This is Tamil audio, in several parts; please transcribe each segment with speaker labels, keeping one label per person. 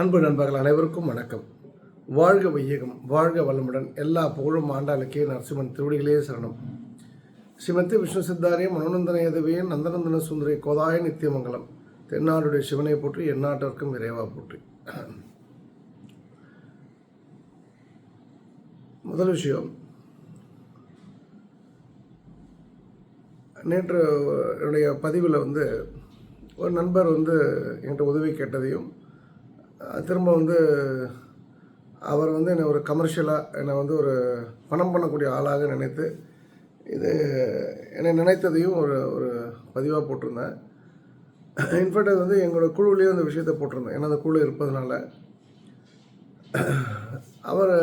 Speaker 1: அன்பு நண்பர்கள் அனைவருக்கும் வணக்கம். வாழ்க வையகம் வாழ்க வளமுடன். எல்லா புகழும் ஆண்டாளுக்கே நரசிம்மன் திருவடிகளே சரணம். ஸ்ரீமதி விஷ்ணு சித்தாரிய மனோநந்தன எதவியன் நந்தநந்தன சுந்தரி கோதாய நித்தியமங்கலம். தென்னாடுடைய சிவனை போற்றி எந்நாட்டிற்கும் இறைவா போற்றி. முதல் விஷயம் நேற்று என்னுடைய பதிவில் வந்து ஒரு நண்பர் வந்து என்கிட்ட உதவி கேட்டதையும் திரும்ப வந்து அவர் வந்து என்னை ஒரு கமர்ஷியலாக என்னை வந்து ஒரு பணம் பண்ணக்கூடிய ஆளாக நினைத்து இது என்னை நினைத்ததையும் ஒரு ஒரு பதிவாக போட்டிருந்தேன். இன்ஃபேக்ட் அது வந்து எங்களோட குழுவிலேயே அந்த விஷயத்தை போட்டிருந்தேன். ஏன்னா அந்த குழு இருப்பதனால. அவர்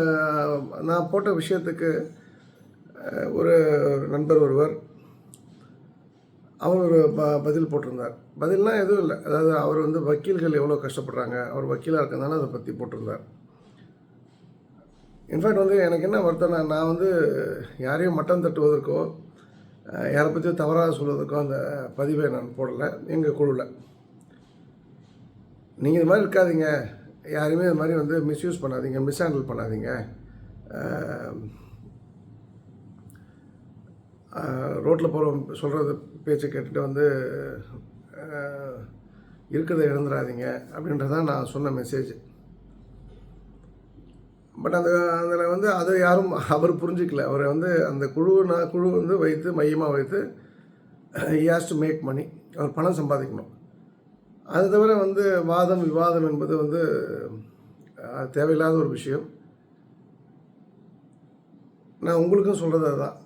Speaker 1: நான் போட்ட விஷயத்துக்கு ஒரு நண்பர் ஒருவர் அவர் ஒரு ப பதில் போட்டிருந்தார். பதில்லாம் எதுவும் இல்லை. அதாவது அவர் வந்து வக்கீல்கள் எவ்வளோ கஷ்டப்படுறாங்க அவர் வக்கீலாக இருக்கிறதுனால அதை பற்றி போட்டிருந்தார். இன்ஃபேக்ட் வந்து எனக்கு என்ன வருத்தம்னா நான் வந்து யாரையும் மட்டம் தட்டுவதற்கோ யாரை பற்றியும் தவறாக சொல்வதற்கோ அந்த பதிவை நான் போடலை எங்கள் குழுவில் நீங்கள் இது மாதிரி இருக்காதீங்க. யாரையுமே இது மாதிரி வந்து மிஸ்யூஸ் பண்ணாதீங்க மிஸ்ஹேண்டில் பண்ணாதீங்க. ரோட்டில் போகிற சொல்கிறது பேச்சை கேட்டுட்டு வந்து இருக்கிறத இழந்துடாதீங்க அப்படின்றதான் நான் சொன்ன மெசேஜ் பட் அந்த அதில் வந்து அதை யாரும் அவர் புரிஞ்சிக்கல. அவரை வந்து அந்த குழு நான் குழு வந்து வைத்து மையமாக வைத்து ஹேஸ் டு மேக் மணி அவர் பணம் சம்பாதிக்கணும். அது தவிர வந்து வாதம் விவாதம் என்பது வந்து தேவையில்லாத ஒரு விஷயம். நான் உங்களுக்கும் சொல்கிறது அதுதான்.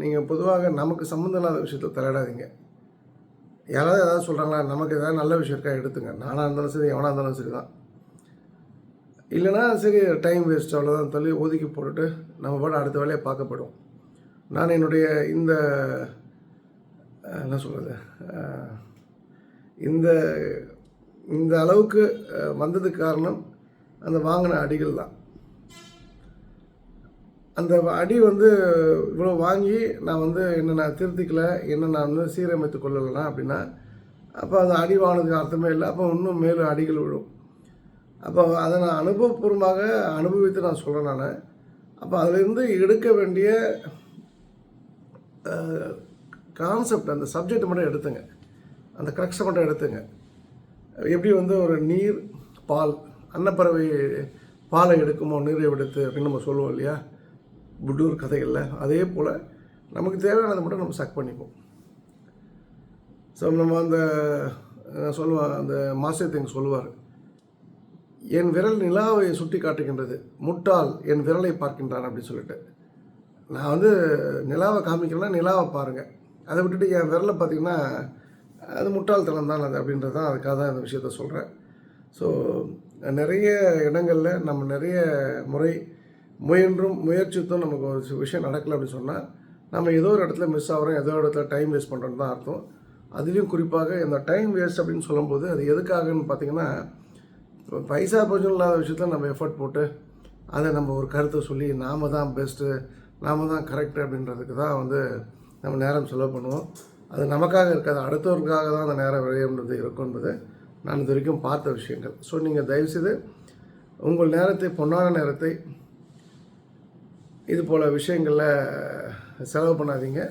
Speaker 1: நீங்கள் பொதுவாக நமக்கு சம்மந்தம் இல்லாத விஷயத்தில் தலையிடாதீங்க யாராவது ஏதாவது சொல்கிறாங்களா நமக்கு ஏதாவது நல்ல விஷயம் இருக்கா எடுத்துங்க. நானாக இருந்தாலும் சரி எவனாக இருந்தாலும் சரி தான் இல்லைன்னா சரி டைம் வேஸ்ட் அவ்வளோதான் சொல்லி ஒதுக்கி போட்டுட்டு நம்ம பாட்டு அடுத்த வேலையை பார்க்கப்படும். நான் என்னுடைய இந்த என்ன சொல்கிறது இந்த இந்த அளவுக்கு வந்ததுக்கு காரணம் அந்த வாங்கின அடிகள் தான் அந்த அடி வந்து இவ்வளோ வாங்கி நான் வந்து என்ன நான் திருத்திக்கல என்ன நான் வந்து சீரமைத்து கொள்ளலைனா அப்படின்னா அப்போ அந்த அடி வாங்கினதுக்கு அர்த்தமே இல்லை. அப்போ இன்னும் மேலும் அடிகள் விழும். அப்போ அதை நான் அனுபவபூர்வமாக அனுபவித்து நான் சொல்கிறேன் நான். அப்போ அதிலிருந்து எடுக்க வேண்டிய கான்செப்ட் அந்த சப்ஜெக்ட் மட்டும் எடுத்துங்க. அந்த க்ரக்ஸை மட்டும் எடுத்துங்க. எப்படி வந்து ஒரு நீர் பால் அன்னப்பறவை பாலை எடுக்குமோ நீரை எடுத்து அப்படின்னு நம்ம சொல்லுவோம் இல்லையா? புட்டூர் கதைகளில். அதே போல் நமக்கு தேவையானதை மட்டும் நம்ம சக் பண்ணிப்போம். ஸோ நம்ம அந்த சொல்லுவார் சொல்லுவேன் அந்த மாஸ்டர் திங் சொல்லுவார் என் விரல் நிலாவை சுட்டி காட்டுகின்றது முட்டாள் என் விரலை பார்க்கின்றான் அப்படின்னு சொல்லிட்டு. நான் வந்து நிலாவை காமிக்கிறேன்னா நிலாவை பாருங்கள் அதை விட்டுட்டு என் விரலை பார்த்தீங்கன்னா அது முட்டாள்தனம் தான் அது அப்படின்றது தான் அதுக்காக தான் இந்த விஷயத்த சொல்கிறேன் ஸோ நிறைய இடங்களில் நம்ம நிறைய முறை முயன்றும் முயற்சித்தும் நமக்கு ஒரு விஷயம் நடக்கலை அப்படின்னு சொன்னால் நம்ம ஏதோ ஒரு இடத்துல மிஸ் ஆகிறோம் ஏதோ ஒரு இடத்துல டைம் வேஸ்ட் பண்ணுறோன்னு தான் அர்த்தம். அதுலேயும் குறிப்பாக இந்த டைம் வேஸ்ட் அப்படின்னு சொல்லும்போது அது எதுக்காகன்னு பார்த்தீங்கன்னா பைசா பிரயோஜனம் இல்லாத விஷயத்தில் நம்ம எஃபர்ட் போட்டு அதை நம்ம ஒரு கருத்தை சொல்லி நாம தான் பெஸ்ட்டு நாம தான் கரெக்டு அப்படின்றதுக்கு தான் வந்து நம்ம நேரம் செலவு பண்ணுவோம். அது நமக்காக இருக்காது அடுத்தவருக்காக தான் அந்த நேரம் விளையாடுறது இருக்கும் என்பது நான் இது வரைக்கும் பார்த்த விஷயங்கள். ஸோ நீங்கள் தயவுசெய்து உங்கள் நேரத்தை பொன்னான நேரத்தை இது போல் விஷயங்களில் செலவு பண்ணாதீங்க.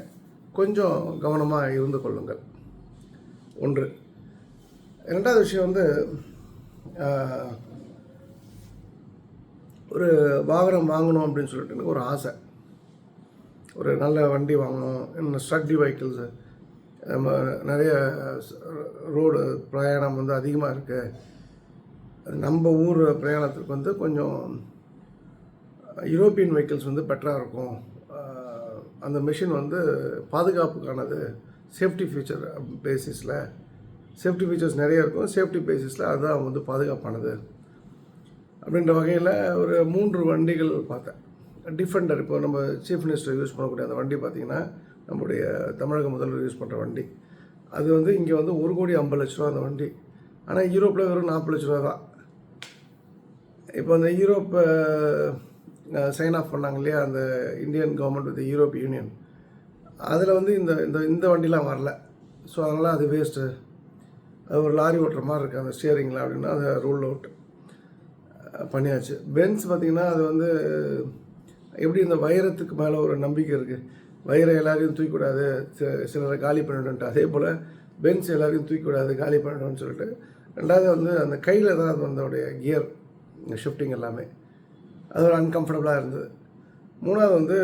Speaker 1: கொஞ்சம் கவனமாக இருந்து கொள்ளுங்கள். ஒன்று. ரெண்டாவது விஷயம் வந்து ஒரு வாகனம் வாங்கணும் அப்படின்னு சொல்லிட்டு எனக்கு ஒரு ஆசை. ஒரு நல்ல வண்டி வாங்கணும் இன்னும் ஸ்டடி வெஹிக்கிள்ஸு நம்ம நிறைய ரோடு பிரயாணம் வந்து அதிகமாக இருக்குது நம்ம ஊர் பிரயாணத்துக்கு வந்து கொஞ்சம் யூரோப்பியன் வெஹிக்கிள்ஸ் வந்து பெட்டராக இருக்கும். அந்த மிஷின் வந்து பாதுகாப்புக்கானது சேஃப்டி ஃபீச்சர் பேசிஸில் சேஃப்டி ஃபீச்சர்ஸ் நிறைய இருக்கும். சேஃப்டி பேசிஸில் அதுதான் வந்து பாதுகாப்பானது. அப்படின்ற வகையில் ஒரு மூன்று வண்டிகள் பார்த்தேன். டிஃபெண்டர் இப்போ நம்ம சீஃப் மினிஸ்டர் யூஸ் பண்ணக்கூடிய அந்த வண்டி பார்த்திங்கன்னா நம்முடைய தமிழக முதல்வர் யூஸ் பண்ணுற வண்டி. அது வந்து இங்கே வந்து ஒரு கோடி ஐம்பது லட்ச ரூபா அந்த வண்டி. ஆனால் யூரோப்பில் வெறும் நாற்பது லட்ச ரூபா தான். இப்போ அந்த யூரோப்பை சைன் ஆஃப் பண்ணாங்க இல்லையா? அந்த Indian government with Europe union அதில் வந்து இந்த இந்த இந்த வண்டிலாம் வரல. ஸோ அதனால் அது வேஸ்ட்டு அது ஒரு லாரி ஓட்டுற மாதிரி இருக்குது அந்த ஸ்டியரிங்கில் அப்படின்னா அது ரூல் அவுட் பண்ணியாச்சு. பென்ஸ் பார்த்திங்கன்னா அது வந்து எப்படி இந்த வைரத்துக்கு மேலே ஒரு நம்பிக்கை இருக்குது வைரம் எல்லாரையும் தூக்கிக்கூடாது. சிலரை காலி பண்ணிவிடும்ட்டு அதே போல் பென்ஸ் எல்லாரையும் தூக்கிக்கூடாது காலி பண்ணிவிடும்னு சொல்லிட்டு. ரெண்டாவது வந்து அந்த கையில் தான் அது வந்தோடைய கியர் ஷிஃப்டிங் எல்லாமே. அது ஒரு அன்கம்ஃபர்டபுளாக இருந்தது. மூணாவது வந்து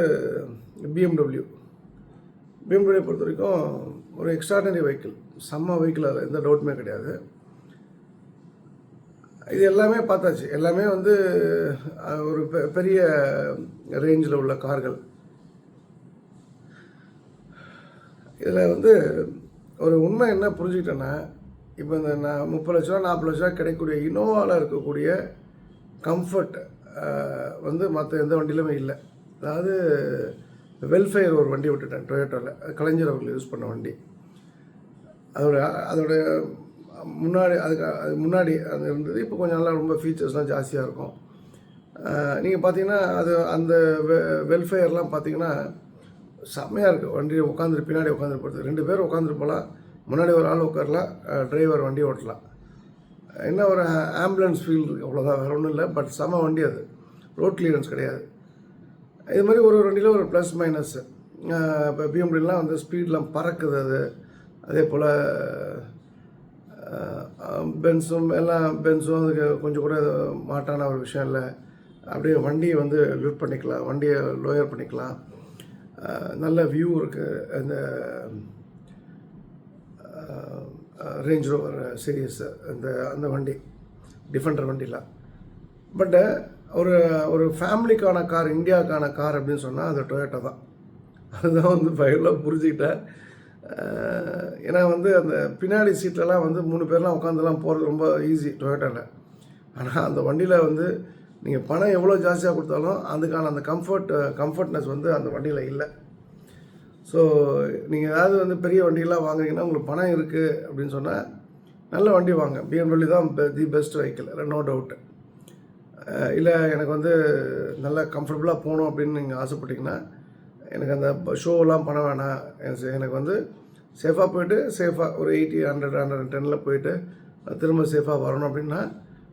Speaker 1: பிஎம்டபிள்யூ பிஎம்டபிள்யூ பொறுத்த வரைக்கும் ஒரு எக்ஸ்ட்ராடனரி வெஹிக்கிள் செம்ம வெஹிக்கிள் அதில் எந்த டவுட்டுமே கிடையாது. இது எல்லாமே பார்த்தாச்சு. எல்லாமே வந்து ஒரு பெ- பெரிய ரேஞ்சில் உள்ள கார்கள். இதில் வந்து ஒரு உண்மை என்ன புரிஞ்சுக்கிட்டேன்னா இப்போ இந்த நான் முப்பது லட்ச ரூபா நாற்பது லட்ச ரூபா கிடைக்கக்கூடிய இனோவாவில் இருக்கக்கூடிய கம்ஃபர்ட் வந்து மற்ற எந்த வண்டியிலுமே இல்லை. அதாவது வெல்ஃபேர் ஒரு வண்டி விட்டுட்டேன் டொயோட்டோவில் கலைஞர் அவர்கள் யூஸ் பண்ண வண்டி. அதோட அதோட முன்னாடி அதுக்கு அது முன்னாடி அது இருந்தது. இப்போ கொஞ்சம் நல்லா ரொம்ப ஃபீச்சர்ஸ்லாம் ஜாஸ்தியாக இருக்கும். நீங்கள் பார்த்தீங்கன்னா அது அந்த வெ வெல்ஃபேர்லாம் பார்த்தீங்கன்னா செம்மையாக இருக்குது வண்டி உட்காந்துரு பின்னாடி உட்காந்துரு போகிறது ரெண்டு பேர் உட்காந்துட்டு போகலாம் முன்னாடி ஒரு ஆள் உட்காரலாம் டிரைவர் வண்டி ஓட்டலாம். என்ன ஒரு ஆம்புலன்ஸ் ஃபீல் இருக்குது அவ்வளோதான் வேறு ஒன்றும் இல்லை. பட் செம வண்டி அது. ரோட் கிளியரன்ஸ் கிடையாது. இது மாதிரி ஒரு ஒரு வண்டியில் ஒரு ப்ளஸ் மைனஸ் இப்போ பிஎம்டிலாம் வந்து ஸ்பீட்லாம் பறக்குது அது. அதே போல் பென்ஸும் எல்லாம் பென்ஸும் அதுக்கு கொஞ்சம் கூட மாட்டான ஒரு விஷயம் இல்லை. அப்படியே வண்டியை வந்து லிஃப்ட் பண்ணிக்கலாம். வண்டியை லோயர் பண்ணிக்கலாம். நல்ல வியூ இருக்குது அந்த ரேஞ்ச் ரோவர் சீரியஸ் அந்த அந்த வண்டி டிஃபெண்டர் வண்டிலாம் பட்டு ஒரு ஒரு ஃபேமிலிக்கான கார் இந்தியாவுக்கான கார் அப்படின்னு சொன்னால் அது டொயோட்டோ தான். அதுதான் வந்து ஃபைனலாக புரிஞ்சுக்கிட்டேன் uh, ஏன்னா வந்து அந்த பின்னாடி சீட்லலாம் வந்து மூணு பேர்லாம் உட்காந்துலாம் போகிறது ரொம்ப ஈஸி டொயோட்டோவில் ஆனால் அந்த வண்டியில் வந்து நீங்கள் பணம் எவ்வளோ ஜாஸ்தியாக கொடுத்தாலும் அதுக்கான அந்த கம்ஃபர்ட் கம்ஃபர்ட்னஸ் uh, வந்து அந்த வண்டியில் இல்லை. ஸோ நீங்கள் ஏதாவது வந்து பெரிய வண்டியெல்லாம் வாங்குறீங்கன்னா உங்களுக்கு பணம் இருக்குது அப்படின்னு சொன்னால் நல்ல வண்டி வாங்க. பிஎம்டபிள்யூ தான் the best vehicle no doubt இல்லை எனக்கு வந்து நல்லா கம்ஃபர்டபுளாக போகணும் அப்படின்னு நீங்கள் ஆசைப்பட்டீங்கன்னா எனக்கு அந்த ஷோலாம் பண்ண வேணாம். எனக்கு- வந்து சேஃபாக போயிட்டு சேஃபாக ஒரு எயிட்டி ஹண்ட்ரட் ஹண்ட்ரட் டெனில் போயிட்டு திரும்ப சேஃபாக வரணும் அப்படின்னா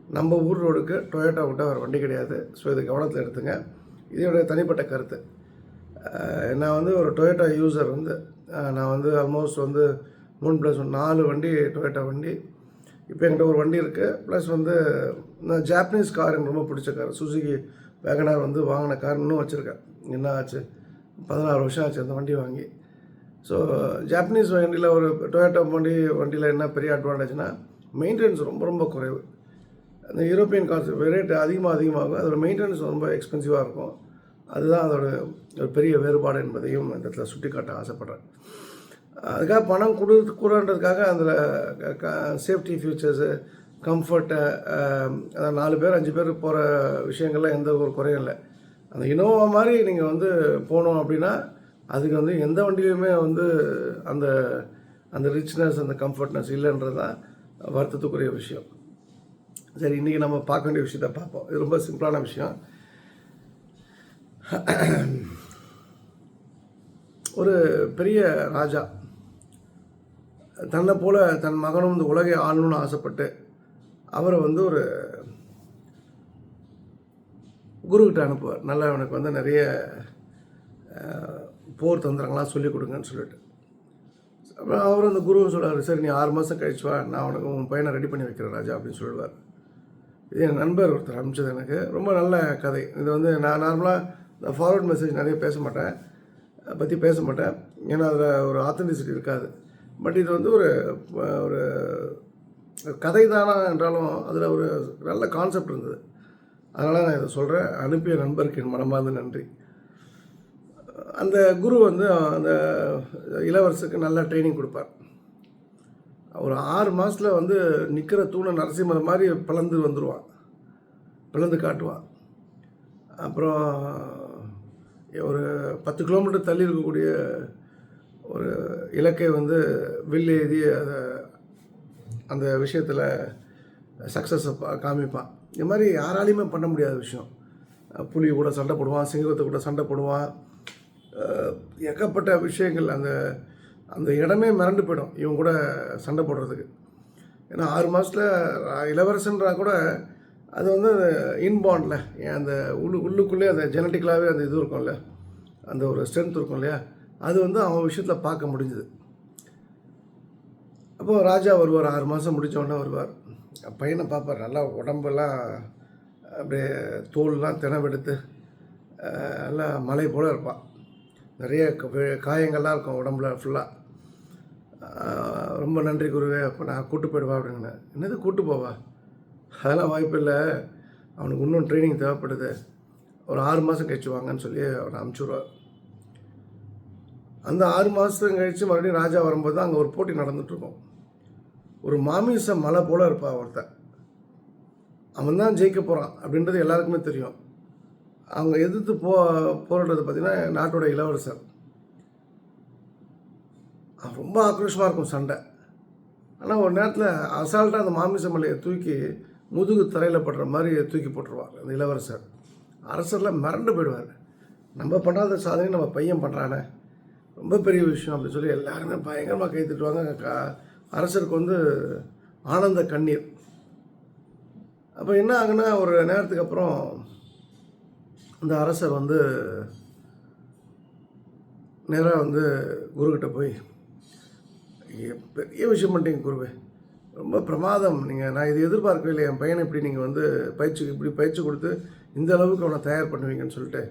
Speaker 1: நம்ம ஊர் ரோடுக்கு டொயோட்டா விட்டால் வேறு வண்டி கிடையாது. ஸோ இது கவனத்தில் எடுத்துங்க. இதோடைய தனிப்பட்ட கருத்து. நான் வந்து ஒரு டொயோட்டா யூஸர் வந்து நான் வந்து ஆல்மோஸ்ட் வந்து மூணு ப்ளஸ் நாலு வண்டி டொயோட்டா வண்டி. இப்போ என்கிட்ட ஒரு வண்டி இருக்குது ப்ளஸ் வந்து நான் ஜாப்பனீஸ் கார் எனக்கு ரொம்ப பிடிச்ச கார் சுசுகி வேகனார் வந்து வாங்கின கார் இன்னும் வச்சுருக்கேன். என்ன ஆச்சு? பதினாறு வருஷம் ஆச்சு அந்த வண்டி வாங்கி. ஸோ ஜாப்பனீஸ் வண்டியில் ஒரு டொயேட்டோ வண்டி வண்டியில் என்ன பெரிய அட்வான்டேஜ்னால் மெயின்டெனன்ஸ் ரொம்ப ரொம்ப குறைவு. அந்த யூரோப்பியன் கார்ஸ் ரேட்டு அதிகமாக அதிகமாகும் அதோட மெயின்டெனன்ஸ் ரொம்ப எக்ஸ்பென்சிவாக இருக்கும். அதுதான் அதோட ஒரு பெரிய வேறுபாடு என்பதையும் இந்த இடத்துல சுட்டிக்காட்ட ஆசைப்பட்றேன். அதுக்காக பணம் கொடு கூடன்றதுக்காக அதில் சேஃப்டி ஃபியூச்சர்ஸு கம்ஃபர்ட்டு அதான் நாலு பேர் அஞ்சு பேர் போகிற விஷயங்கள்லாம் எந்த ஒரு குறையும் இல்லை. அந்த இனோவா மாதிரி நீங்கள் வந்து போனோம் அப்படின்னா அதுக்கு வந்து எந்த வண்டியுமே வந்து அந்த அந்த ரிச்னஸ் அந்த கம்ஃபர்ட்னஸ் இல்லைன்றது தான் வருத்தத்துக்குரிய விஷயம். சரி இன்றைக்கி நம்ம பார்க்க வேண்டிய விஷயத்த பார்ப்போம். இது ரொம்ப சிம்பிளான விஷயம். ஒரு பெரிய ராஜா. தன்னை போல தன் மகனும் இந்த உலகை ஆளணும்னு ஆசைப்பட்டு அவரை வந்து ஒரு குருக்கிட்ட அனுப்புவார். நல்லா அவனுக்கு வந்து நிறைய போர் தந்திரங்களாம் சொல்லிக் கொடுங்கன்னு சொல்லிட்டு. அப்புறம் அவர் அந்த குருவை சொல்கிறார் சரி நீ ஆறு மாதம் கழிச்சு வா நான் உனக்கு உன் பையனை ரெடி பண்ணி வைக்கிறேன் ராஜா அப்படின்னு சொல்லுவார். இது என் நண்பர் ஒருத்தர் அனுப்பிச்சது எனக்கு. ரொம்ப நல்ல கதை. இது வந்து நான் நார்மலாக இந்த ஃபார்வர்ட் மெசேஜ் நிறைய பேச மாட்டேன் அதை பற்றி பேச மாட்டேன் ஏன்னா அதில் ஒரு ஆத்தென்டிசிட்டி இருக்காது. பட் இது வந்து ஒரு ஒரு கதை தானா என்றாலும் அதில் ஒரு நல்ல கான்செப்ட் இருந்தது. அதனால் நான் இதை சொல்கிறேன் அனுப்பிய நண்பருக்கு என் மனமார்ந்த நன்றி. அந்த குரு வந்து அந்த இளவரசுக்கு நல்லா ட்ரைனிங் கொடுப்பார். ஒரு ஆறு மாதத்தில் வந்து நிற்கிற தூணை நரசிம்மர் மாதிரி பிளந்து வந்துடுவான் பிளந்து காட்டுவான். அப்புறம் ஒரு பத்து கிலோமீட்டர் தள்ளி இருக்கக்கூடிய ஒரு இலக்கை வந்து வில் எழுதி அதை அந்த விஷயத்தில் சக்ஸஸை காமிப்பான். இது மாதிரி யாராலையுமே பண்ண முடியாத விஷயம். புலி கூட சண்டை போடுவான் சிங்கத்தை கூட சண்டை போடுவான். ஏகப்பட்ட விஷயங்கள் அந்த அந்த இடமே மிரண்டு போயிடும் இவன் கூட சண்டை போடுறதுக்கு. ஏன்னா ஆறு மாதத்தில் இளவரசன்றா கூட அது வந்து இன்பாண்டில் அந்த உள்ளு உள்ளுக்குள்ளே அந்த ஜெனட்டிக்கலாகவே அந்த இது இருக்கும்ல அந்த ஒரு ஸ்ட்ரென்த் இருக்கும் இல்லையா? அது வந்து அவன் விஷயத்தில் பார்க்க முடிஞ்சுது. அப்போது ராஜா வருவார் ஆறு மாதம் முடிச்ச வருவார். பையனை பார்ப்பார் நல்லா உடம்பெல்லாம் அப்படியே தோல்லாம் தினவெடுத்து நல்லா மலை போல் இருப்பான். நிறைய காயங்கள்லாம் இருக்கும் உடம்புல ஃபுல்லாக ரொம்ப நன்றி குருவே அப்போ நான் கூட்டு போயிடுவா அப்படின்னு என்னது கூட்டு போவா? அதெல்லாம் வாய்ப்பு இல்லை அவனுக்கு இன்னும் ட்ரைனிங் தேவைப்படுது. ஒரு ஆறு மாதம் கழிச்சு வாங்கன்னு சொல்லி அவனை அனுப்பிச்சுடுவார். அந்த ஆறு மாதம் கழித்து மறுபடியும் ராஜா வரும்போது தான் அங்கே ஒரு போட்டி நடந்துகிட்ருக்கோம் ஒரு மாமிச மலை போல் இருப்பான் ஒருத்தன் அவன் தான் ஜெயிக்க போகிறான் அப்படின்றது எல்லாருக்குமே தெரியும். அவங்க எதிர்த்து போ போராடுறது பார்த்திங்கன்னா நாட்டோட இளவரசர். அவன் ரொம்ப ஆக்ரோஷமாக இருக்கும் சண்டை. ஆனால் ஒரு நேரத்தில் அசால்ட்டாக அந்த மாமிச மலையை தூக்கி முதுகு தரையில் படுற மாதிரி தூக்கி போட்டுருவார் அந்த இளவரசர். அரசர்லாம் மிரண்டு போயிடுவார். நம்ம பண்ணாத சாதனை நம்ம பையன் பண்ணுறானே ரொம்ப பெரிய விஷயம் அப்படின்னு சொல்லி எல்லாருமே பயங்கரமாக கை தட்டுவாங்க. க- அரசருக்கு வந்து ஆனந்த கண்ணீர். அப்போ என்ன ஆகுனா ஒரு நேரத்துக்கு அப்புறம் அந்த அரசர் வந்து நேராக வந்து குருக்கிட்ட போய் பெரிய விஷயம் பண்ணிட்டீங்க குருவே. ரொம்ப பிரமாதம். நீங்கள் நான் இது எதிர்பார்க்கவே இல்லை என் பையனை இப்படி நீங்கள் வந்து பயிற்சி இப்படி பயிற்சி கொடுத்து இந்த அளவுக்கு அவனை தயார் பண்ணுவீங்கன்னு சொல்லிட்டு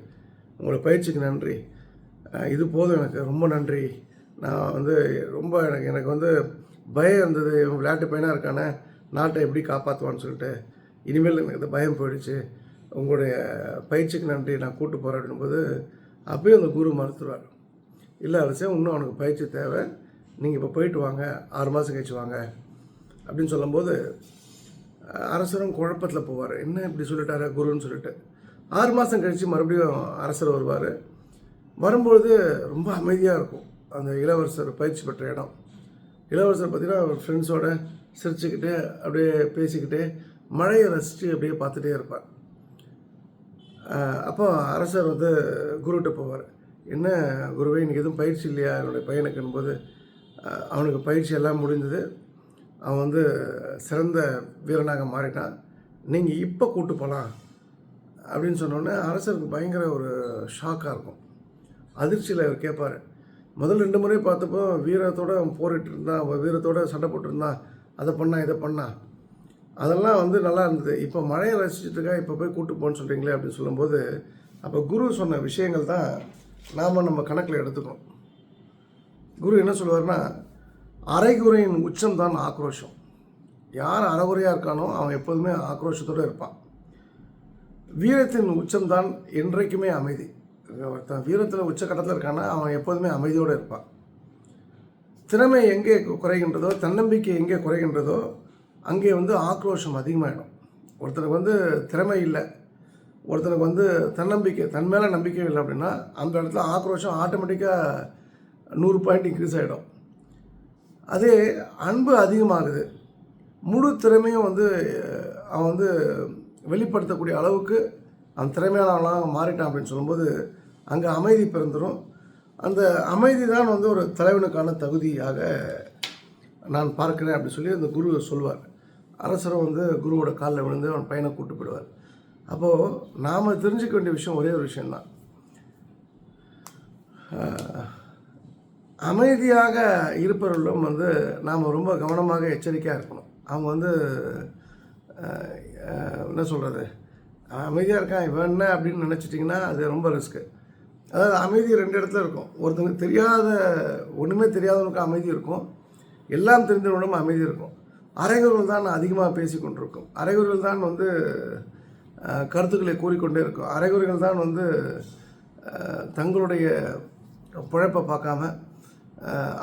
Speaker 1: உங்களோட பயிற்சிக்கு நன்றி. இது போதும். எனக்கு ரொம்ப நன்றி. நான் வந்து ரொம்ப எனக்கு எனக்கு வந்து பயம் இருந்தது. இவன் விளையாட்டு பையனாக இருக்கானே. நாட்டை எப்படி காப்பாற்றுவான்னு சொல்லிட்டு. இனிமேல் எனக்கு இந்த பயம் போயிடுச்சு. உங்களுடைய பயிற்சிக்கு நன்றி. நான் கூட்டு போகிறேன் அப்படின்போது அப்பயும் அந்த குரு மறுத்துருவார். இல்லை அரசே இன்னும் அவனுக்கு பயிற்சி தேவை. நீங்கள் இப்போ போயிட்டு வாங்க. ஆறு மாதம் கழிச்சு வாங்க. அப்படின்னு சொல்லும்போது அரசரும் குழப்பத்தில் போவார். என்ன இப்படி சொல்லிட்டாரு குருன்னு சொல்லிட்டு? ஆறு மாதம் கழித்து மறுபடியும் அரசர் வருவார். வரும்பொழுது ரொம்ப அமைதியாக இருக்கும். அந்த இளவரசர் பயிற்சி பெற்ற இடம். இளவரசர் பார்த்தீங்கன்னா அவர் ஃப்ரெண்ட்ஸோட சிரிச்சுக்கிட்டு அப்படியே பேசிக்கிட்டு மழையை ரசித்து அப்படியே பார்த்துட்டே இருப்பார். அப்போ அரசர் வந்து குருகிட்ட போவார். என்ன குருவே இன்றைக்கி எதுவும் பயிற்சி இல்லையா? என்னுடைய பையனுக்குன்னும் போது அவனுக்கு பயிற்சி எல்லாம் முடிந்தது அவன் வந்து சிறந்த வீரனாக மாறிட்டான். நீங்கள் இப்போ கூட்டு போகலாம் அப்படின்னு சொன்னோடனே அரசருக்கு பயங்கர ஒரு ஷாக்காக இருக்கும். அதிர்ச்சியில் அவர் கேட்பார் முதல் ரெண்டு முறை பார்த்தப்போ வீரத்தோடு அவன் போரிட்டு இருந்தான் அவன் வீரத்தோட சண்டை போட்டிருந்தான் அதை பண்ணா இதை பண்ணா. அதெல்லாம் வந்து நல்லா இருந்தது. இப்போ மழையை ரசிச்சுட்டுருக்கா இப்போ போய் கூட்டு போன்னு சொல்கிறீங்களே அப்படின்னு சொல்லும்போது அப்போ குரு சொன்ன விஷயங்கள் தான் நாம் நம்ம கணக்கில் எடுத்துக்கணும். குரு என்ன சொல்லுவார்னா அரைகுறையின் உச்சம் தான் ஆக்ரோஷம். யார் அறகுறையாக இருக்கானோ அவன் எப்போதுமே ஆக்ரோஷத்தோடு இருப்பான். வீரத்தின் உச்சம்தான் என்றைக்குமே அமைதி. ஒருத்தன் வீரத்தில் உச்சக்கட்டத்தில் இருக்கானா அவன் எப்போதுமே அமைதியோடு இருப்பான். திறமை எங்கே குறைகின்றதோ தன்னம்பிக்கை எங்கே குறைகின்றதோ அங்கே வந்து ஆக்ரோஷம் அதிகமாகிடும் ஒருத்தனுக்கு வந்து திறமை இல்லை ஒருத்தனுக்கு வந்து தன்னம்பிக்கை தன் மேலே நம்பிக்கை இல்லை அப்படின்னா அந்த இடத்துல ஆக்ரோஷம் ஆட்டோமேட்டிக்காக நூறு பாயிண்ட் இன்க்ரீஸ் ஆகிடும் அதே அன்பு அதிகமாகுது. முழு திறமையும் வந்து அவன் வந்து வெளிப்படுத்தக்கூடிய அளவுக்கு அவன் திறமையானவனாக மாறிட்டான் அப்படின்னு சொல்லும்போது அங்கே அமைதி பிறந்துடும் அந்த அமைதி தான் வந்து ஒரு தலைவனுக்கான தகுதியாக நான் பார்க்கிறேன் அப்படின்னு சொல்லி அந்த குரு சொல்லுவார் அரசரை வந்து குருவோட காலில் விழுந்து அவன் பையனை கூப்பிட்டு போயிடுவார். அப்போது நாம் தெரிஞ்சுக்க வேண்டிய விஷயம் ஒரே ஒரு விஷயந்தான் அமைதியாக இருப்பவர்களும் வந்து நாம் ரொம்ப கவனமாக எச்சரிக்கையாக இருக்கணும். அவங்க வந்து என்ன சொல்கிறது அமைதியாக இருக்கான் இவன் என்ன அப்படின்னு நினச்சிட்டிங்கன்னா அது ரொம்ப ரிஸ்க்கு அதாவது அமைதி ரெண்டு இடத்துல இருக்கும். ஒருத்தனுக்கு தெரியாத ஒன்றுமே தெரியாதவனுக்கு அமைதி இருக்கும். எல்லாம் தெரிந்தவனும் அமைதி இருக்கும். அரைகுறல் தான் அதிகமாக பேசி கொண்டிருக்கும் அரைகுறல் தான் வந்து கருத்துக்களை கூறிக்கொண்டே இருக்கும். அரைகுறைகள் தான் வந்து தங்களுடைய பிழைப்பை பார்க்காம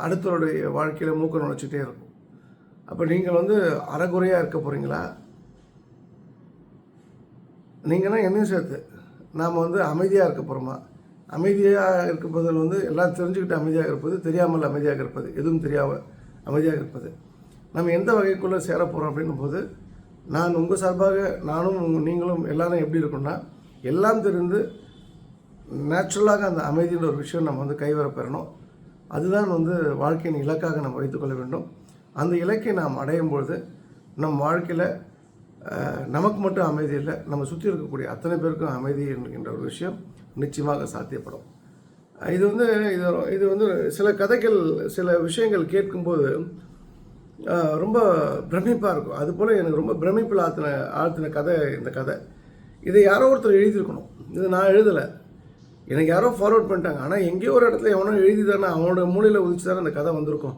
Speaker 1: அடுத்தவருடைய வாழ்க்கையில் மூக்க நுழைச்சிட்டே இருக்கும். அப்போ நீங்கள் வந்து அறகுறையாக இருக்க போகிறீங்களா நீங்கள்னா என்னையும் சேர்த்து. நாம் வந்து அமைதியாக இருக்க போகிறோமா அமைதியாக இருப்பதில் வந்து எல்லாம் தெரிஞ்சுக்கிட்டு அமைதியாக இருப்பது தெரியாமல் அமைதியாக இருப்பது எதுவும் தெரியாமல் அமைதியாக இருப்பது. நம்ம எந்த வகைக்குள்ளே சேர போகிறோம் அப்படின்னும் போது நான் உங்கள் சார்பாக நானும் நீங்களும் எல்லாரும் எப்படி இருக்கணும்னா எல்லாம் தெரிந்து நேச்சுரலாக அந்த அமைதின்ற ஒரு விஷயம் நம்ம வந்து கைவர பெறணும். அதுதான் வந்து வாழ்க்கையின் இலக்காக நாம் வைத்துக்கொள்ள வேண்டும். அந்த இலக்கை நாம் அடையும் பொழுது நம் வாழ்க்கையில் நமக்கு மட்டும் அமைதி இல்லை நம்ம சுற்றி இருக்கக்கூடிய அத்தனை பேருக்கும் அமைதி என்கின்ற ஒரு விஷயம் நிச்சயமாக சாத்தியப்படும். இது வந்து இது இது வந்து சில கதைகள் சில விஷயங்கள் கேட்கும்போது ரொம்ப பிரமிப்பாக இருக்கும். அதுபோல் எனக்கு ரொம்ப பிரமிப்பில் ஆத்தின ஆழ்த்தின கதை இந்த கதை. இதை யாரோ ஒருத்தர் எழுதியிருக்கணும். இது நான் எழுதலை. எனக்கு யாரோ ஃபார்வர்ட் பண்ணிட்டாங்க. ஆனால் எங்கேயோ ஒரு இடத்துல எவனோ எழுதி தானே அவனோட மூலையில் உதிச்சு தானே அந்த கதை வந்திருக்கும்.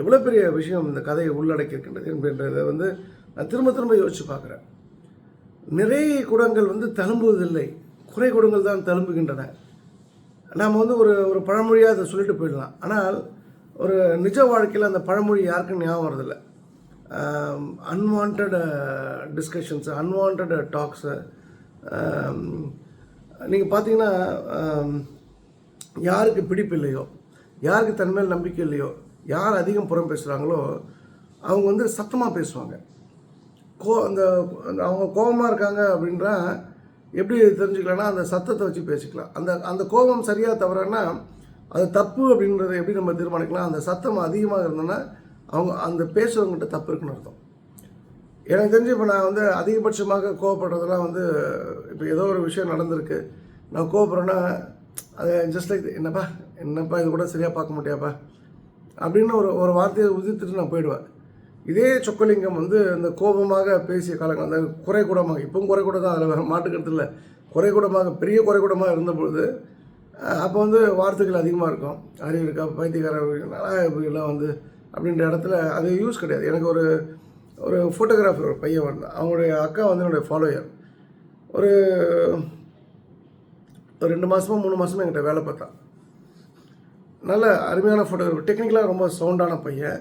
Speaker 1: எவ்வளோ பெரிய விஷயம் இந்த கதையை உள்ளடக்கியிருக்கின்றது இருக்கின்றது வந்து நான் திரும்ப திரும்ப யோசித்து பார்க்குறேன். நிறைய குடங்கள் வந்து தழும்புவதில்லை. குறை குடங்கள் தான் தழும்புகின்றன. நாம் வந்து ஒரு ஒரு பழமொழியாக அதை சொல்லிட்டு போயிடலாம். ஆனால் ஒரு நிஜ வாழ்க்கையில் அந்த பழமொழி யாருக்கும் ஞாபகம் வரதில்லை அன்வான்ட் டிஸ்கஷன்ஸு அன்வான்ட் டாக்ஸு நீங்கள் பார்த்தீங்கன்னா யாருக்கு பிடிப்பு இல்லையோ யாருக்கு தன் மேல் நம்பிக்கை இல்லையோ யார் அதிகம் புறம் பேசுகிறாங்களோ அவங்க வந்து சத்தமாக பேசுவாங்க. கோ அந்த அந்த அவங்க கோபமாக இருக்காங்க அப்படின்றா எப்படி தெரிஞ்சுக்கலாம்னா அந்த சத்தத்தை வச்சு பேசிக்கலாம். அந்த அந்த கோபம் சரியாக தவறன்னா அது தப்பு அப்படின்றத எப்படி நம்ம தீர்மானிக்கலாம்? அந்த சத்தம் அதிகமாக இருந்ததுன்னா அவங்க அந்த பேசுகிறவங்ககிட்ட தப்பு இருக்குன்னு அர்த்தம். எனக்கு தெரிஞ்சு இப்போ நான் வந்து அதிகபட்சமாக கோவப்படுறதெல்லாம் வந்து இப்போ ஏதோ ஒரு விஷயம் நடந்திருக்கு. நான் கோவப்படுறேன்னா அது ஜஸ்ட் லைக் என்னப்பா என்னப்பா இது கூட சரியாக பார்க்க முடியாப்பா அப்படின்னு ஒரு ஒரு வார்த்தையை உதிர்த்துட்டு நான் போயிடுவேன். இதே சொக்கலிங்கம் வந்து அந்த கோபமாக பேசிய காலங்கள் அந்த குறைகூடமாக இப்பவும் குறைகூட தான் அதில் மாட்டுக்கிறது இல்லை. குறைகூடமாக பெரிய குறைகூடமாக இருந்தபொழுது அப்போ வந்து வார்த்தைகள் அதிகமாக இருக்கும். அறிவு இருக்கா பைத்தியக்கார எல்லாம் வந்து அப்படின்ற இடத்துல அது யூஸ் கிடையாது. எனக்கு ஒரு ஒரு ஃபோட்டோகிராஃபர் ஒரு பையன் வந்தான் அவங்களுடைய அக்கா வந்து என்னுடைய ஃபாலோயர் ஒரு ரெண்டு மாதமும் மூணு மாதமும் என்கிட்ட வேலை பார்த்தான் நல்ல அருமையான ஃபோட்டோகிராஃபர் டெக்னிக்கலாக ரொம்ப சவுண்டான பையன்.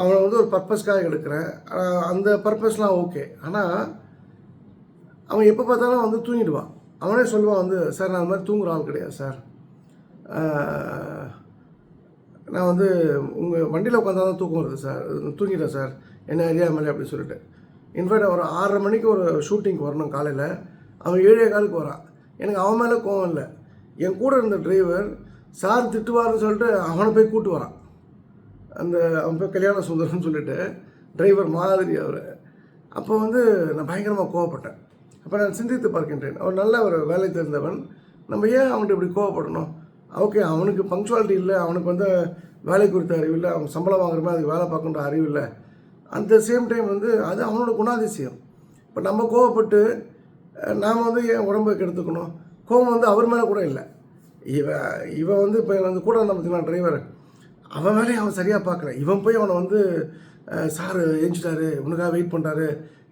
Speaker 1: அவனை வந்து ஒரு பர்பஸ்க்காக எடுக்கிறேன். ஆனால் அந்த பர்பஸ்லாம் ஓகே ஆனால் அவன் எப்போ பார்த்தாலும் வந்து தூங்கிடுவான். அவனே சொல்லுவான் வந்து சார் நான் அந்த மாதிரி தூங்குற ஆள் கிடையாது சார். நான் வந்து உங்கள் வண்டியில் உட்காந்தா தான் தூக்கம் வருது சார். தூங்கிடுறேன் சார். என்ன அறியாமலே அப்படின்னு சொல்லிட்டு. இன்ஃபேக்ட் ஒரு ஆறரை மணிக்கு ஒரு ஷூட்டிங்க்கு வரணும் காலையில். அவன் ஏழே காலுக்கு வரான். எனக்கு அவன் மேலே கோவம் இல்லை. என் கூட இருந்த டிரைவர் சார் திட்டுவார்னு சொல்லிட்டு அவனை போய் கூப்பிட்டு வரான். அந்த அவன் போய் கல்யாண சுந்தரம்னு சொல்லிட்டு டிரைவர் மாதிரி அவர். அப்போ வந்து நான் பயங்கரமாக கோவப்பட்டேன். அப்போ நான் சிந்தித்து பார்க்கின்றேன். அவர் நல்ல ஒரு வேலை தெரிந்தவன். நம்ம ஏன் அவன்கிட்ட இப்படி கோவப்படணும்? ஓகே அவனுக்கு பங்க்சுவாலிட்டி இல்லை. அவனுக்கு வந்து வேலை குறித்த அறிவு இல்லை. அவன் சம்பளம் வாங்குறமே அதுக்கு வேலை பார்க்கணுன்ற அறிவு இல்லை. அந்த சேம் டைம் வந்து அது அவனோட குணாதிசயம். இப்போ நம்ம கோவப்பட்டு நாம் வந்து என் உடம்பை கெடுத்துக்கணும்? கோவம் வந்து அவர் மேலே கூட இல்லை. இவன் இவன் வந்து இப்போ வந்து கூட இருந்த பார்த்தீங்கன்னா டிரைவர் அவன் வேலையை அவன் சரியாக பார்க்கல இவன் போய் அவனை வந்து சார் ஏஞ்சிட்டாரு உனக்காக வெயிட் பண்ணுறாரு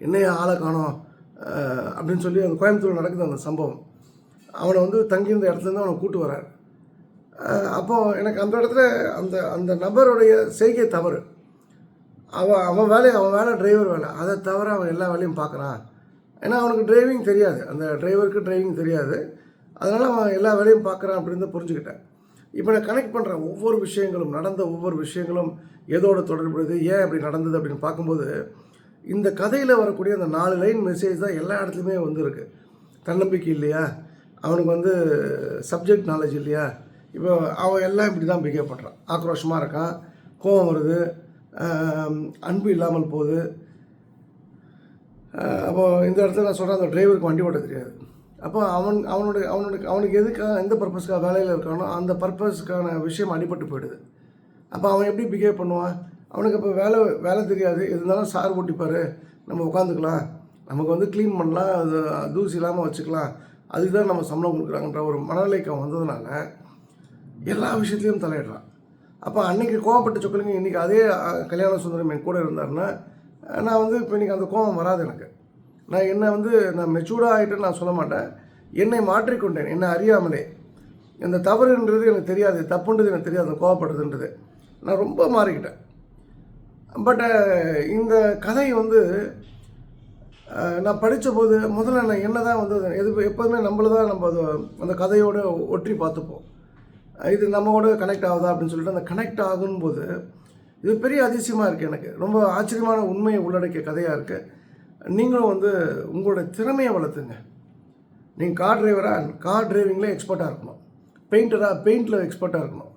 Speaker 1: என்னையா ஆளை காணோம்? அப்படின்னு சொல்லி அந்த கோயம்புத்தூர் நடக்குது அந்த சம்பவம். அவனை வந்து தங்கியிருந்த இடத்துலேருந்து அவனை கூட்டு வரார் அப்போது எனக்கு அந்த இடத்துல அந்த அந்த நபருடைய செய்கை தவறு. அவன் அவன் வேலையை அவன் வேலை டிரைவர் வேலை. அதை தவிர அவன் எல்லா வேலையும் பார்க்குறான். ஏன்னா அவனுக்கு டிரைவிங் தெரியாது. அந்த டிரைவருக்கு டிரைவிங் தெரியாது. அதனால் அவன் எல்லா வேலையும் பார்க்குறான் அப்படின்னு தான் புரிஞ்சுக்கிட்டேன். இப்போ நான் கனெக்ட் பண்ணுறேன் ஒவ்வொரு விஷயங்களும் நடந்த ஒவ்வொரு விஷயங்களும் எதோட தொடர்புடையது ஏன் அப்படி நடந்தது அப்படின்னு பார்க்கும்போது இந்த கதையில் வரக்கூடிய அந்த நாலு லைன் மெசேஜ் தான் எல்லா இடத்துலையுமே வந்துருக்கு. தன்னம்பிக்கை இல்லையா? அவனுக்கு வந்து சப்ஜெக்ட் நாலேஜ் இல்லையா? இப்போ அவன் எல்லாம் இப்படி தான் பிஹேவ் பண்ணுறான் ஆக்ரோஷமாக இருக்கான். கோபம் வருது. அன்பு இல்லாமல் போகுது. அப்போது அப்போ இந்த இடத்துல நான் சொல்கிறேன் அந்த டிரைவருக்கு வண்டி ஓட்ட தெரியாது. அப்போ அவன் அவனுடைய அவனுடைய அவனுக்கு எதுக்காக எந்த பர்பஸ்க்காக வேலையில் இருக்கானோ அந்த பர்பஸ்க்கான விஷயம் அடிபட்டு போயிடுது. அப்போ அவன் எப்படி பிஹேவ் பண்ணுவான்? அவனுக்கு இப்போ வேலை வேலை தெரியாது. இருந்தாலும் சார் ஓட்டிப்பார். நம்ம உட்காந்துக்கலாம். நமக்கு வந்து க்ளீன் பண்ணலாம். அது தூசி இல்லாமல் வச்சுக்கலாம். அதுக்கு தான் நம்ம சம்பளம் கொடுக்குறாங்கன்ற ஒரு மனநிலைக்கு அவன் வந்ததுனால எல்லா விஷயத்துலையும் தலையிடுறான். அப்போ அன்னைக்கு கோவப்பட்ட சொக்கலிங்கம் இன்றைக்கி அதே கல்யாண சுந்தரம் என் கூட இருந்தாருன்னா நான் வந்து இப்போ இன்றைக்கி அந்த கோபம் வராது எனக்கு. நான் என்னை வந்து நான் மெச்சூர்டாக ஆகிட்டேன்னு நான் சொல்ல மாட்டேன். என்னை மாற்றிக்கொண்டேன் என்னை அறியாமலே. இந்த தவறுன்றது எனக்கு தெரியாது தப்புன்றது எனக்கு தெரியாது அந்த கோவப்படுறதுன்றது. நான் ரொம்ப மாறிக்கிட்டேன். பட் இந்த கதை வந்து நான் படித்த போது முதல்ல நான் என்ன தான் வந்து எது எப்போதுமே நம்மள தான் நம்ம அந்த கதையோடு ஒற்றி பார்த்துப்போம். இது நம்மோட கனெக்ட் ஆகுதா அப்படின்னு சொல்லிட்டு அந்த கனெக்ட் ஆகும்போது இது பெரிய அதிசயமாக இருக்குது எனக்கு. ரொம்ப ஆச்சரியமான உண்மையை உள்ளடக்கிய கதையாக இருக்குது நீங்களும் வந்து உங்களோட திறமையை வளர்த்துங்க. நீங்கள் கார் டிரைவராக கார் டிரைவிங்கில் எக்ஸ்பர்ட்டாக இருக்கணும். பெயிண்டராக பெயிண்டில் எக்ஸ்பர்ட்டாக இருக்கணும்.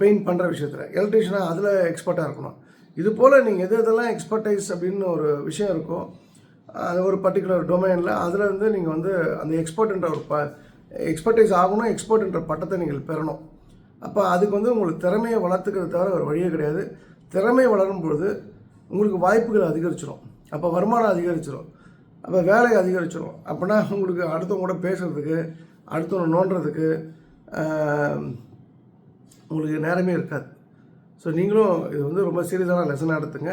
Speaker 1: பெயிண்ட் பண்ணுற விஷயத்தில். எலக்ட்ரிஷனாக அதில் எக்ஸ்பர்ட்டாக இருக்கணும். இது போல் நீங்கள் எது எதெல்லாம் எக்ஸ்பர்டைஸ் அப்படின்னு ஒரு விஷயம் இருக்கோ அது ஒரு பர்டிகுலர் டொமைனில் அதில் வந்து நீங்கள் வந்து அந்த எக்ஸ்பர்ட்ன்ற ஒரு ப எக்ஸ்பர்டைஸ் ஆகணும் எக்ஸ்பர்ட்ன்ற பட்டத்தை நீங்கள் பெறணும். அப்போ அதுக்கு வந்து உங்களுக்கு திறமையை வளர்த்துக்கிறது தவிர ஒரு வழியே கிடையாது. திறமை வளரும் பொழுது உங்களுக்கு வாய்ப்புகள் அதிகரிச்சிடும் அப்போ வருமானம் அதிகரிச்சிடும் அப்போ வேலை அதிகரிச்சிடும் அப்படின்னா உங்களுக்கு அடுத்தவங்க கூட பேசுகிறதுக்கு அடுத்தவங்க நோண்டுறதுக்கு உங்களுக்கு நேரமே இருக்காது. ஸோ நீங்களும் இது வந்து ரொம்ப சீரியஸான லெசனாக எடுத்துங்க.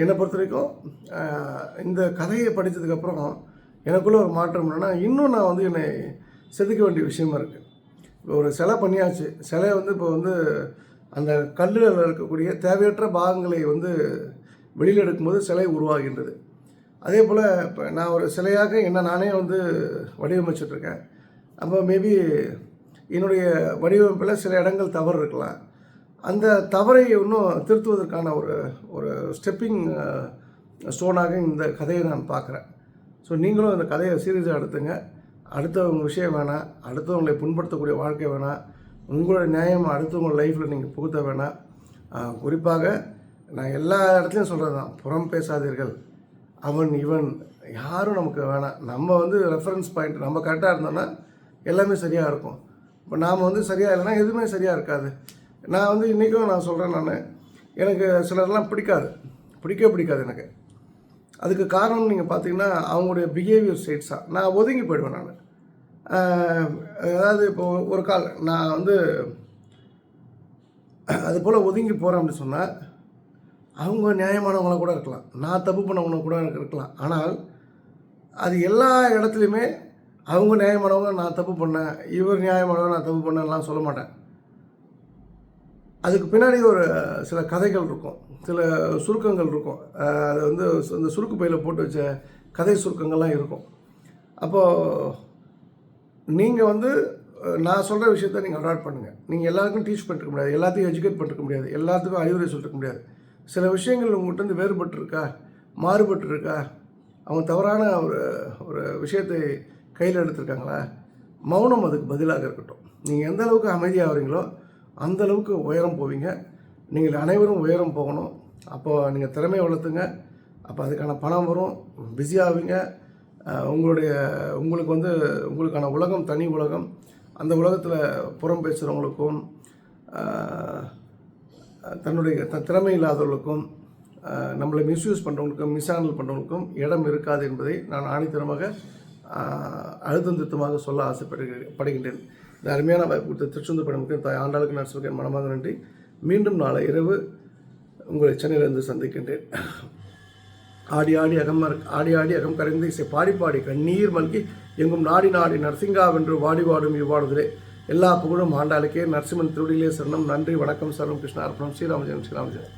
Speaker 1: என்னை பொறுத்த வரைக்கும் இந்த கதையை படித்ததுக்கப்புறம் எனக்குள்ளே ஒரு மாற்றம் என்னென்னா இன்னும் நான் வந்து என்னை செதுக்க வேண்டிய விஷயமா இருக்குது இப்போ ஒரு சிலை பண்ணியாச்சு. சிலை வந்து இப்போ வந்து அந்த கல்லில் இருக்கக்கூடிய தேவையற்ற பாகங்களை வந்து வெளியில் எடுக்கும்போது சிலை உருவாகின்றது. அதே போல் இப்போ நான் ஒரு சிலையாக என்ன நானே வந்து வடிவமைச்சிட்ருக்கேன் அப்போ மேபி என்னுடைய வடிவமைப்பில் சில இடங்கள் தவறு இருக்கலாம். அந்த தவறை இன்னும் திருத்துவதற்கான ஒரு ஒரு ஸ்டெப்பிங் ஸ்டோனாக uh, இந்த கதையை நான் பார்க்குறேன். ஸோ நீங்களும் இந்த கதையை சீரியஸாக எடுத்துங்க. அடுத்தவங்க விஷயம் வேணாம் அடுத்தவங்களை புண்படுத்தக்கூடிய வாழ்க்கை வேணாம் உங்களோட நியாயம் அடுத்தவங்க லைஃப்பில் நீங்கள் புகுத்த வேணாம் குறிப்பாக நான் எல்லா இடத்துலையும் சொல்கிறது தான் புறம் பேசாதீர்கள். அவன் இவன் யாரும் நமக்கு வேணாம் நம்ம வந்து ரெஃபரன்ஸ் பாயிண்ட் நம்ம கரெக்டாக இருந்தோம்னா எல்லாமே சரியாக இருக்கும். இப்போ நாம் வந்து சரியாக இல்லைன்னா எதுவுமே சரியாக இருக்காது. நான் வந்து இன்றைக்கும் நான் சொல்கிறேன் நான். எனக்கு சிலர்லாம் பிடிக்காது. பிடிக்கவே பிடிக்காது எனக்கு. அதுக்கு காரணம் நீங்கள் பார்த்தீங்கன்னா அவங்களுடைய பிஹேவியர் ஸ்டேட்ஸாக நான் ஒதுங்கி போயிடுவேன் நான். அதாவது இப்போ ஒரு கால் நான் வந்து அது போல் ஒதுங்கி போகிறேன் அப்படின்னு சொன்னால் அவங்க நியாயமானவங்கள கூட இருக்கலாம். நான் தப்பு பண்ணவங்க கூட எனக்கு இருக்கலாம். ஆனால் அது எல்லா இடத்துலையுமே அவங்க நியாயமானவங்க நான் தப்பு பண்ணேன் இவர் நியாயமானவங்க நான் தப்பு பண்ணேன்லாம் சொல்ல மாட்டேன். அதுக்கு பின்னாடி ஒரு சில கதைகள் இருக்கும். சில சுருக்கங்கள் இருக்கும். அது வந்து அந்த சுருக்கு பையில் போட்டு வச்ச கதை சுருக்கங்கள்லாம் இருக்கும். அப்போது நீங்கள் வந்து நான் சொல்கிற விஷயத்த நீங்கள் அடாப்ட் பண்ணுங்கள் நீங்கள் எல்லாருக்கும் டீச் பண்ணிருக்க முடியாது. எல்லாத்தையும் எஜுகேட் பண்ணிருக்க முடியாது. எல்லாத்துக்கும் அறிவுரை சொல்லிருக்க முடியாது. சில விஷயங்கள் உங்கள்கிட்ட வந்து வேறுபட்டிருக்கா? மாறுபட்டிருக்கா? அவங்க தவறான ஒரு ஒரு விஷயத்தை கையில் எடுத்திருக்காங்களா? மௌனம் அதுக்கு பதிலாக இருக்கட்டும். நீங்கள் எந்த அளவுக்கு அமைதியாகிறீங்களோ அந்த அளவுக்கு உயரம் போவீங்க. நீங்கள் அனைவரும் உயரம் போகணும். அப்போது நீங்கள் திறமையை வளர்த்துங்க. அப்போ அதுக்கான பணம் வரும். பிஸி உங்களுடைய உங்களுக்கு வந்து உங்களுக்கான உலகம் தனி உலகம். அந்த உலகத்தில் புறம் பேசுகிறவங்களுக்கும் தன்னுடைய த திறமை இல்லாதவர்களுக்கும் நம்மளை மிஸ்யூஸ் பண்ணுறவங்களுக்கும் மிஸ்ஹேண்டில் பண்ணுறவங்களுக்கும் இடம் இருக்காது என்பதை நான் ஆணித்தரமாக அழுத்தம் திருத்தமாக சொல்ல ஆசைப்படுகிறேன் படுகின்றேன். இந்த அருமையான வாய்ப்பு கொடுத்த திருச்செந்தூர் படமுக்கு தாய் ஆண்டாளுக்கு நான் சொல்கிறேன். மனமாக நன்றி. மீண்டும் நாளை இரவு உங்களை சென்னையிலிருந்து சந்திக்கின்றேன். ஆடி ஆடி அகம் ஆடி ஆடி அகம் கரைந்து இசை பாடி பாடி கண்ணீர் மல்கி எங்கும் நாடி நாடி நரசிங்காவென்று வாடி வாடும் இவ்வாடுதலே. எல்லா புகழும் ஆண்டாளுக்கே. நரசிம்மன் திருடிலே சரணம். நன்றி வணக்கம். சரணம். கிருஷ்ணா அர்ப்பணம் ஸ்ரீராமஜன் ஸ்ரீராமஜன்